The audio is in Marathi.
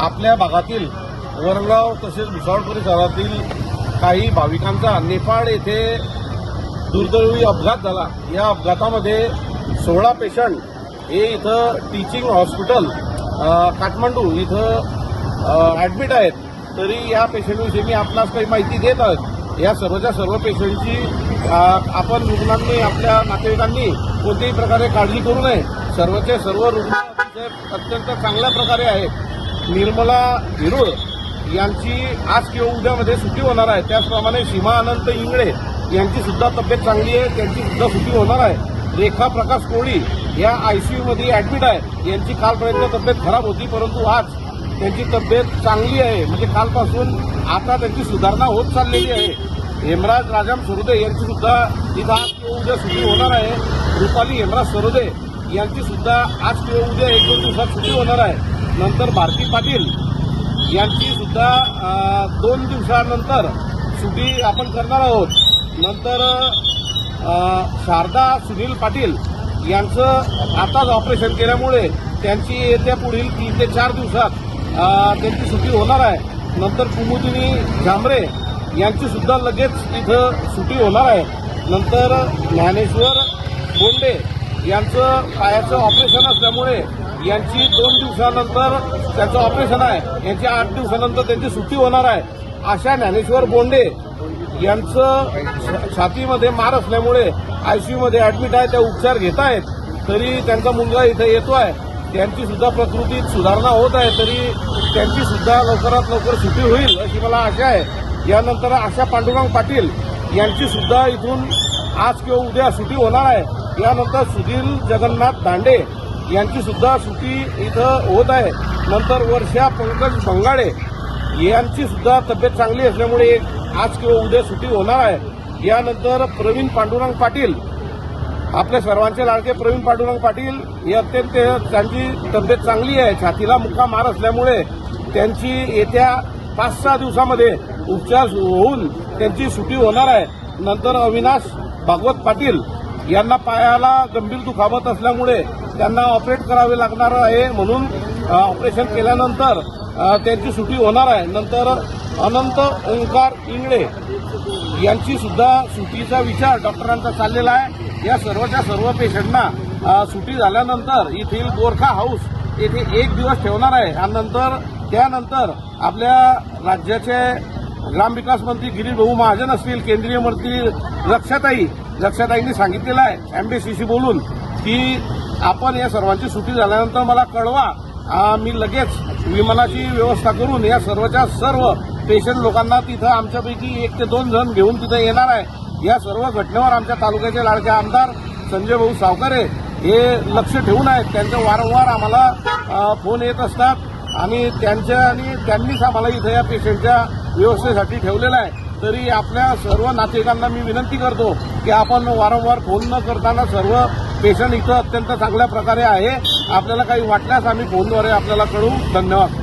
आपल्या भागातील वरगाव तसेच भुसावळ परिसरातील काही भाविकांचा नेपाळ येथे दुर्दैवी अपघात झाला. या अपघातामध्ये सोळा पेशंट हे इथं टीचिंग हॉस्पिटल काठमांडू इथं ॲडमिट आहेत. तरी या पेशंटविषयी मी आपणास काही माहिती देत आहोत या सर्वच्या सर्व पेशंटची आपण रुग्णांनी आपल्या नातेवाईकांनी कोणत्याही प्रकारे काळजी करू नये. सर्वचे सर्व रुग्ण अत्यंत चांगल्या प्रकारे आहेत. निर्मला हिरोळ यांची आज किंवा उद्यामध्ये सुट्टी होणार आहे. त्याचप्रमाणे सीमा अनंत इंगळे यांची सुद्धा तब्येत चांगली आहे. त्यांची सुद्धा सुट्टी होणार आहे. रेखा प्रकाश कोळी या आयसीयूमध्ये ऍडमिट आहे. यांची कालपर्यंत तब्येत खराब होती परंतु आज त्यांची तब्येत चांगली आहे. म्हणजे कालपासून आता त्यांची सुधारणा होत चाललेली आहे. हेमराज राजाम सरोदे यांची सुद्धा इथं आज किंवा उद्या सुट्टी होणार आहे. रुपाली हेमराज सरोदे यांची सुद्धा आज किंवा उद्या एक दोन दिवसात सुट्टी होणार आहे. नंतर भारती पाटील यांची सुद्धा दोन दिवसानंतर सुटी आपण करणार आहोत. नंतर शारदा सुनील पाटील यांचं आताच ऑपरेशन केल्यामुळे त्यांची येत्या पुढील तीन ते चार दिवसात त्यांची सुटी होणार आहे. नंतर कुमुदिनी झांबरे यांची सुद्धा लगेच इथं सुटी होणार आहे. नंतर ज्ञानेश्वर बोंडे यांचं पायाचं ऑपरेशन असल्यामुळे यांची दोन दिवसानंतर त्याचं ऑपरेशन आहे. यांची आठ दिवसानंतर त्यांची सुट्टी होणार आहे. अशा ज्ञानेश्वर बोंडे यांचं छातीमध्ये मार असल्यामुळे आयसीयूमध्ये ऍडमिट आहे त्या उपचार घेत आहेत. तरी त्यांचा मुलगा इथं येतो आहे. त्यांची सुद्धा प्रकृतीत सुधारणा होत आहे तरी त्यांची सुद्धा लवकरात लवकर सुट्टी होईल अशी मला आशा आहे. यानंतर आशा पांडुरंग पाटील यांची सुद्धा इथून आज किंवा उद्या सुट्टी होणार आहे. यानंतर सुधीर जगन्नाथ दांडे यांची सुद्धा सुट्टी इथं होत आहे. नंतर वर्षा पंकज बंगाळे यांची सुद्धा तब्येत चांगली असल्यामुळे आज किंवा उद्या सुट्टी होणार आहे. यानंतर प्रवीण पांडुरंग पाटील आपल्या सर्वांचे लाडके प्रवीण पांडुरंग पाटील हे अत्यंत त्यांची तब्येत चांगली आहे. छातीला मुक्का मार असल्यामुळे त्यांची येत्या पाच सहा दिवसामध्ये उपचार होऊन त्यांची सुटी होणार आहे. नंतर अविनाश भागवत पाटील यांना पायाला गंभीर दुखावत असल्यामुळे त्यांना ऑपरेट करावे लागणार आहे म्हणून ऑपरेशन केल्यानंतर त्यांची सुटी होणार आहे. नंतर अनंत ओंकार इंगळे यांची सुद्धा सुटीचा विचार डॉक्टरांचा चाललेला आहे. या सर्वच्या सर्व पेशंटना सुटी झाल्यानंतर येथील गोरखा हाऊस येथे एक दिवस ठेवणार आहे. आणि नंतर त्यानंतर आपल्या राज्याचे ग्रामविकास मंत्री गिरीश भाऊ महाजन असतील केंद्रीय मंत्री लक्षाताई रक्षाताईंनी सांगितलेलं आहे एमबीसीशी बोलून की आपण या सर्वांची सुटी झाल्यानंतर मला कळवा. मी लगेच विमानाची व्यवस्था करून या सर्वच्या सर्व पेशंट लोकांना तिथं आमच्यापैकी एक ते दोन जण घेऊन तिथं येणार आहे. या सर्व घटनेवर आमच्या तालुक्याचे लाडके आमदार संजय भाऊ सावकारे हे लक्ष ठेवून आहेत. त्यांचे वारंवार आम्हाला फोन येत असतात आणि त्यांच्या आणि त्यांनीच आम्हाला इथं या पेशंटच्या व्यवस्थेसाठी ठेवलेलं आहे. तरी आपल्या सर्व नातेवाईकांना मी विनंती करतो की आपण वारंवार फोन न करताना सर्व पेशंट इथं अत्यंत चांगल्या प्रकारे आहे. आपल्याला काही वाटल्यास आम्ही फोनद्वारे आपल्याला कळवू. धन्यवाद.